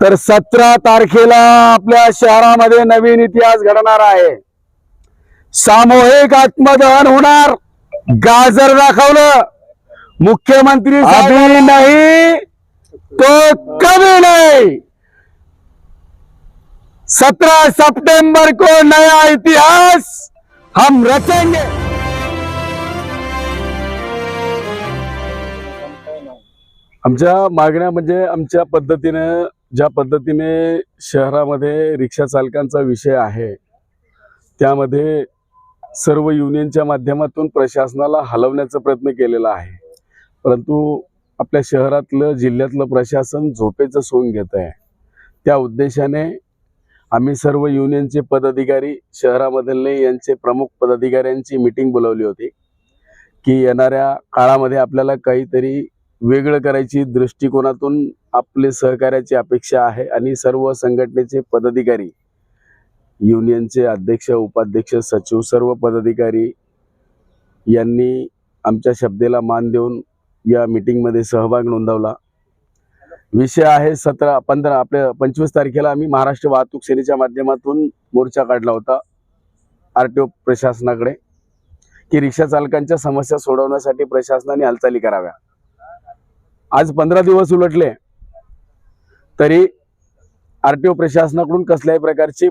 तर सतरा तारखेला आपल्या शहरामध्ये नवीन इतिहास घडणार आहे. सामूहिक आत्मदहन होणार. गाजर दाखवलं. मुख्यमंत्री अभी नाही तो कभी नहीं. सत्रह सितंबर को नया इतिहास हम रचेंगे. आमच्या मागण्या म्हणजे आमच्या पद्धतीनं ज्या पद्धतीने शहरामध्ये रिक्षा चालकांचा विषय आहे त्यामध्ये सर्व युनियनच्या माध्यमातून प्रशासनाला हलवण्याचा प्रयत्न केलेला आहे. परंतु आपल्या शहरातलं जिल्ह्यातलं प्रशासन झोपेचं सोंग घेत आहे. त्या उद्देशाने आम्ही सर्व युनियनचे पदाधिकारी शहरामधले यांचे प्रमुख पदाधिकाऱ्यांची मीटिंग बोलावली होती की येणाऱ्या काळामध्ये आपल्याला काहीतरी वेगळं करायची दृष्टिकोनातून आपले सहकार्याची अपेक्षा आहे आणि सर्व संघटनेचे पदाधिकारी युनियनचे अध्यक्ष उपाध्यक्ष सचिव सर्व पदाधिकारी यांनी आमच्या शब्देला मान देऊन या मीटिंगमध्ये सहभाग नोंदवला. विषय आहे सतरा पंधरा आपल्या पंचवीस तारखेला आम्ही महाराष्ट्र वाहतूक सेनेच्या माध्यमातून मोर्चा काढला होता आर टी ओ प्रशासनाकडे की रिक्षा चालकांच्या समस्या सोडवण्यासाठी प्रशासनाने हालचाली कराव्या. आज पंधरा दिवस उलटले तरी आर टी ओ प्रशासनाकडून कसल्याही प्रकारची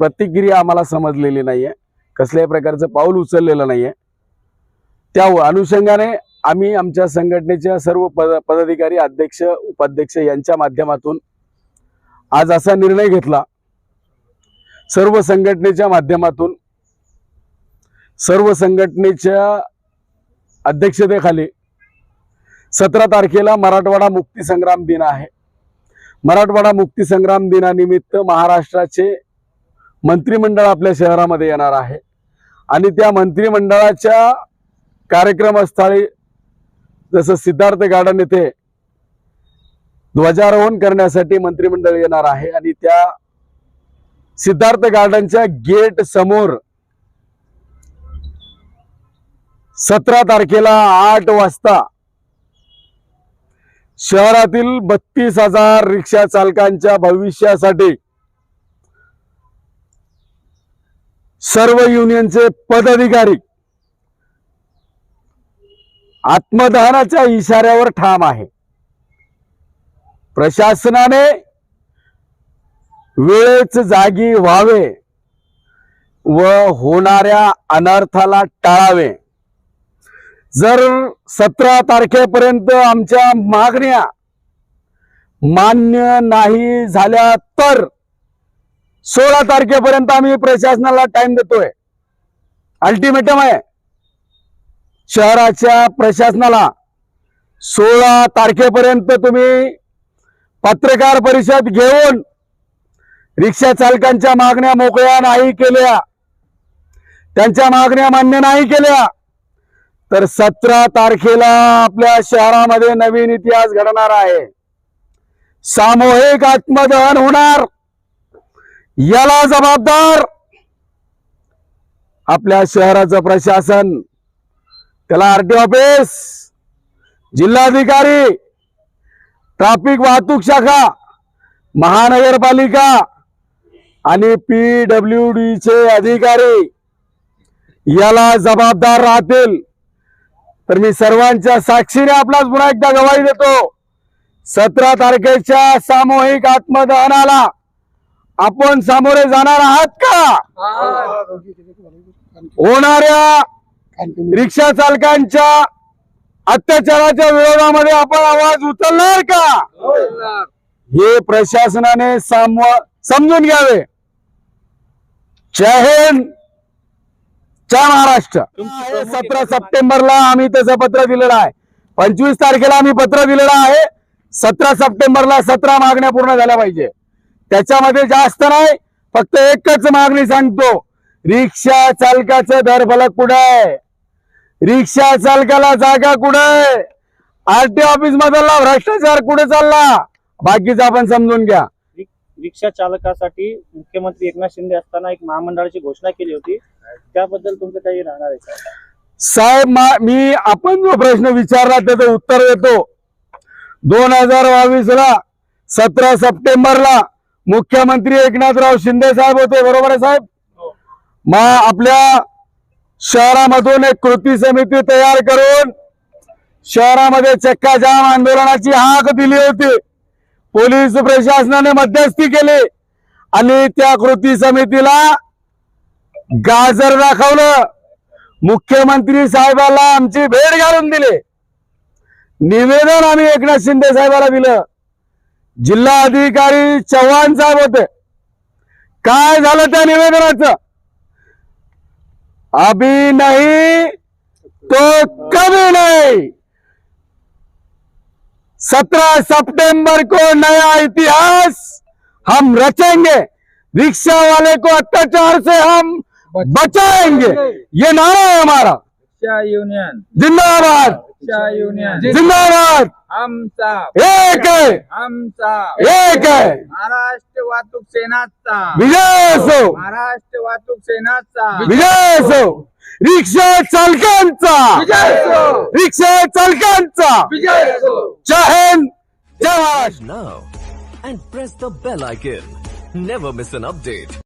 प्रतिक्रिया आम्हाला समजलेली नाहीये कसल्याही प्रकारचं पाऊल उचललेलं नाहीये. त्या अनुषंगाने आम्ही आमच्या संघटनेच्या सर्व पद पदाधिकारी अध्यक्ष उपाध्यक्ष यांच्या माध्यमातून आज असा निर्णय घेतला. सर्व संघटनेच्या माध्यमातून सर्व संघटनेच्या अध्यक्षतेखाली सतरा तारखेला मराठवाडा मुक्तीसंग्राम दिन आहे. मराठवाडा मुक्तीसंग्राम दिनानिमित्त महाराष्ट्राचे मंत्रिमंडळ आपल्या शहरामध्ये येणार आहे. आणि त्या मंत्रिमंडळाच्या कार्यक्रमस्थळी जसं सिद्धार्थ गार्डन येथे ध्वजारोहण करण्यासाठी मंत्रिमंडळ येणार आहे. आणि त्या सिद्धार्थ गार्डनच्या गेट समोर सतरा तारखेला आठ वाजता शहरातील बत्तीस हजार रिक्षा चालकांच्या भविष्यासाठी सर्व युनियनचे पदाधिकारी आत्मदहनाच्या इशाऱ्यावर ठाम आहे. प्रशासनाने वेळेच जागी व्हावे व होणाऱ्या अनर्थाला टाळावे. जर सतरा तारखेपर्यंत आमच्या मागण्या मान्य नाही झाल्या तर सोळा तारखेपर्यंत आम्ही प्रशासनाला टाइम देतोय. अल्टिमेटम आहे. शहराच्या प्रशासनाला सोळा तारखेपर्यंत तुम्ही पत्रकार परिषद घेऊन रिक्षा चालकांच्या मागण्या मोकळ्या नाही केल्या. त्यांच्या मागण्या मान्य नाही केल्या. तर सतरा तारखेला आपल्या शहरामध्ये नवीन इतिहास घडणार आहे. सामूहिक आत्मदहन होणार. याला जबाबदार आपल्या शहराचं प्रशासन. त्याला आरटी ऑफिस जिल्हाधिकारी ट्राफिक वाहतूक शाखा महानगरपालिका आणि पी डब्ल्यू चे अधिकारी याला जबाबदार राहतील. तर मी सर्वांच्या साक्षीने आपलाच पुन्हा एकदा गवाही देतो. सतरा तारखेच्या सामूहिक आत्मदहनाला आपण सामोरे जाणार आहात का? होणाऱ्या रिक्षा चालकांच्या अत्याचाराच्या विरोधामध्ये आपण आवाज उचलणार का? हे प्रशासनाने समजून घ्यावे. जय हिंद. जय महाराष्ट्र. सतरा सप्टेंबरला आम्ही तसं पत्र दिलेलं आहे. पंचवीस तारखेला आम्ही पत्र दिलेलं आहे. सतरा सप्टेंबरला सतरा मागण्या पूर्ण झाल्या पाहिजे. त्याच्यामध्ये जास्त नाही फक्त एकच मागणी सांगतो. रिक्षा चालकाचं दरफलक कुठं आहे? रिक्षा चालकाला जागा कुठं आहे? आरटी ऑफिस मधला भ्रष्टाचार कुठे चालला? बाकीचं आपण समजून घ्या. रिक्षा चालकासाठी मुख्यमंत्री एकनाथ शिंदे असताना एक महामंडळाची घोषणा केली होती. त्याबद्दल तुमचं काही राहणार आहे का? साहेब मा- मी आपण जो प्रश्न विचारला त्याचं उत्तर देतो. दोन हजार बावीस ला सतरा सप्टेंबरला मुख्यमंत्री एकनाथराव शिंदे साहेब होते बरोबर आहे साहेब? मग आपल्या शहरामधून एक कृती समिती तयार करून शहरामध्ये चक्का जाम आंदोलनाची हाक दिली होती. पोलीस प्रशासनाने मध्यस्थी केली आणि त्या कृती समितीला गाजर दाखवलं मुख्यमंत्री साहेबाला आमची भेट घालून दिली. निवेदन आम्ही एकनाथ शिंदे साहेबाला दिलं. जिल्हा अधिकारी चव्हाण साहेब होते. काय झालं त्या निवेदनाचं? अभी नाही तो कमी नाही. सत्रह सितंबर को नया इतिहास हम रचेंगे। रिक्शा वाले को अत्याचार से हम बचाएँगे। ये नारा है हमारा। रिक्षा युनियन जिंदाबाद रिक्षा युनियन जिंदाबाद आमचा एक है आमचा एक है महाराष्ट्र वाहतूक सेनाचा विजय असो महाराष्ट्र वाहतूक सेनाचा विजय असो रिक्षा चालकांचा विजय असो. रिक्षा चालकांचा विजय असो. जय हिंद जय Maharashtra now and press the bell icon. Never miss an update.